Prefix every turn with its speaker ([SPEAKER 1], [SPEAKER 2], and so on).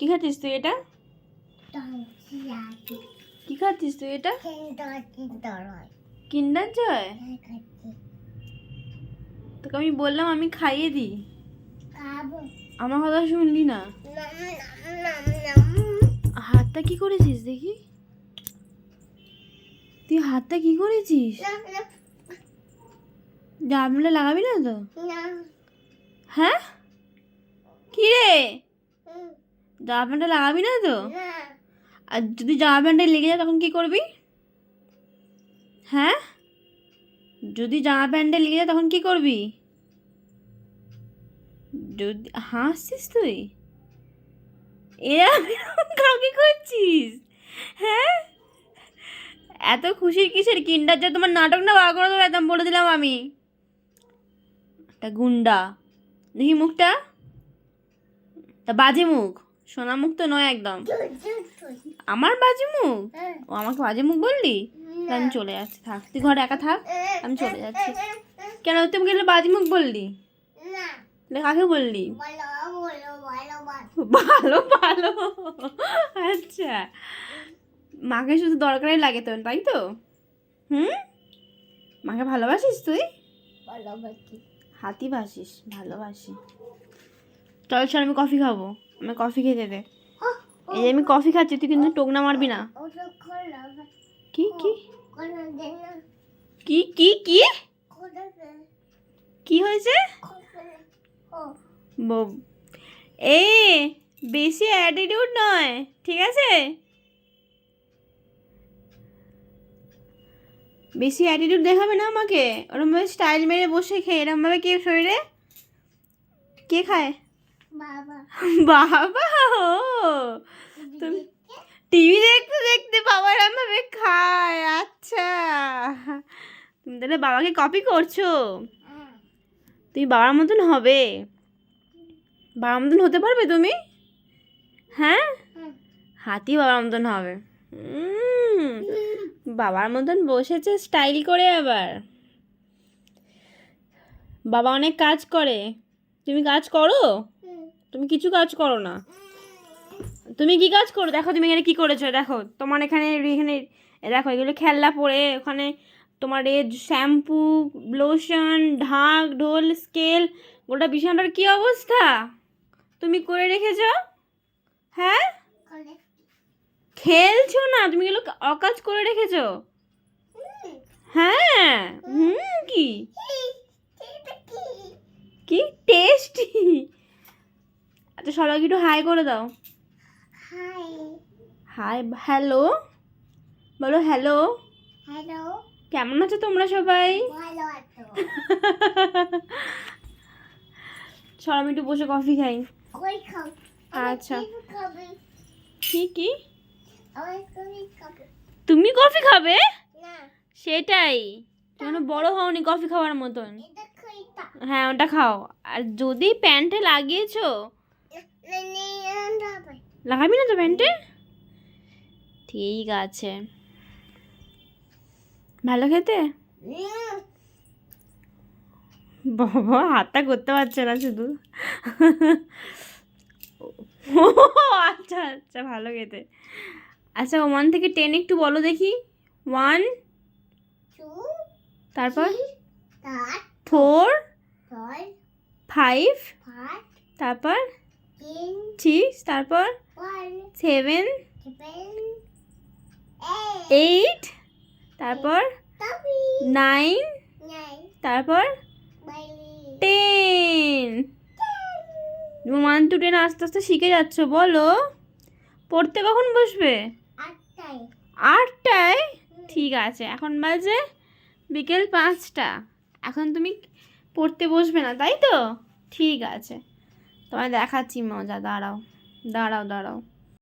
[SPEAKER 1] কি খাচ্ছিস তুই এটা? কি খাচ্ছিস তুই এটা? কিন্ডার জয়? তোকে আমি বললাম আমি খাইয়ে দিই। আমার কথা শুনলি না? হাতটা কি করেছিস দেখি? তুই হাতটা কি করেছিস? জামলে লাগাবি না তো? হ্যাঁ? কি রে? জামা প্যান্টটা লাগাবি না তো? আর যদি জামা প্যান্টে লেগে যায় তখন কি করবি? হ্যাঁ? যদি জামা প্যান্টে লেগে যায় তখন কি করবি? যদি হাসছিস তুই? এরম কাউকে করছিস হ্যাঁ? এত খুশির কিসের? কিন্ডার যে তোমার নাটক না বার করে দেবো একদম বলে দিলাম আমি। একটা গুন্ডা। দেখি মুখটা। তা বাজে মুখ। সোনা মুখ তো নয় একদম আমার বাজে মুখ ও আমাকে বাজে মুখ বললি আমি চলে যাচ্ছি থাক। তুই ঘরে একা থাক আমি চলে যাচ্ছি। কেন তুমি গেলে বাজে মুখ বললি? কাকে বললি? ভালো ভালো। আচ্ছা। মাকে শুধু দরকারই লাগে তো তাই তো? হুম? মাকে ভালোবাসিস তুই? হাতি বাসিস ভালোবাসি। চল চল আমি কফি খাব। আমি কফি খেতে দে এই যে আমি কফি খাচ্ছি তুই কিন্তু টোকনা মারবি না। কি কি? কি কি কি? কি হয়েছে? এ বেশি অ্যাটিটিউড নয় ঠিক আছে? বেশি অ্যাটিটিউড দেখাবে না আমাকে। ওরমভাবে স্টাইল মেরে বসে খেয়ে এরমভাবে কে শরীরে? কে খায়? বাবা। ও তুমি টিভি দেখতে দেখতে বাবা এরমভাবে খায় আচ্ছা। তুমি তাহলে বাবাকে কপি করছ? তুমি বাবার মতন হবে? বাবার মতন হতে পারবে তুমি? হ্যাঁ? হাতি বাবার মতন হবে। বাবার মতন বসেছে স্টাইল করে আবার। বাবা অনেক কাজ করে। তুমি কাজ করো? তুমি কিছু কাজ করো না। তুমি কি কাজ করো? দেখো তুমি এখানে কি করেছ? দেখো, তোমার এখানে এখানে, দেখো এগুলো খেলনা পড়ে ওখানে তোমার এ শ্যাম্পু, লোশন, ঢাক, ঢোল, স্কেল, গোটা বিছানাটার কি অবস্থা? তুমি করে রেখেছো? হ্যাঁ? খেলছো না? তুমি এগুলো অকাজ করে রেখেছো? হ্যাঁ? হুম, কি? কি টেস্টি? আচ্ছা সবাইকে একটু হাই করে দাও। হাই হ্যালো বলো হ্যালো
[SPEAKER 2] হ্যালো
[SPEAKER 1] কেমন আছো তোমরা সবাই?
[SPEAKER 2] ভালো আছো।
[SPEAKER 1] চল আমি একটু বসে কফি খাই।
[SPEAKER 2] কই খাও?
[SPEAKER 1] আচ্ছা। কি কি তুমি কফি খাবে?
[SPEAKER 2] না।
[SPEAKER 1] সেটাই। তুমি বড় হওনি কফি খাওয়ার মতন। হ্যাঁ ওটা খাও। আর যদি প্যান্টে লাগিয়েছো লাগাবি না তো প্যান্টে? ঠিক আছে। ভালো খেতে? বাবা হাতটা করতে পারছে না শুধু। ও আচ্ছা আচ্ছা ভালো খেতে। আচ্ছা ওয়ান থেকে টেন একটু বলো দেখি। ওয়ান
[SPEAKER 2] টু
[SPEAKER 1] তারপর?
[SPEAKER 2] তার
[SPEAKER 1] ফোর ফাইভ তারপর? সিক্স তারপর সেভেন এইট তারপর নাইন তারপর টেন ওয়ান টু টেন আস্তে আস্তে শিখে যাচ্ছ বলো। পড়তে কখন বসবে? আটটায়। ঠিক আছে এখন বাজে বিকেল পাঁচটা। এখন তুমি পড়তে বসবে না তাই তো? ঠিক আছে। তোমায় দেখাচ্ছি মজা দাঁড়াও দাঁড়াও দাঁড়াও।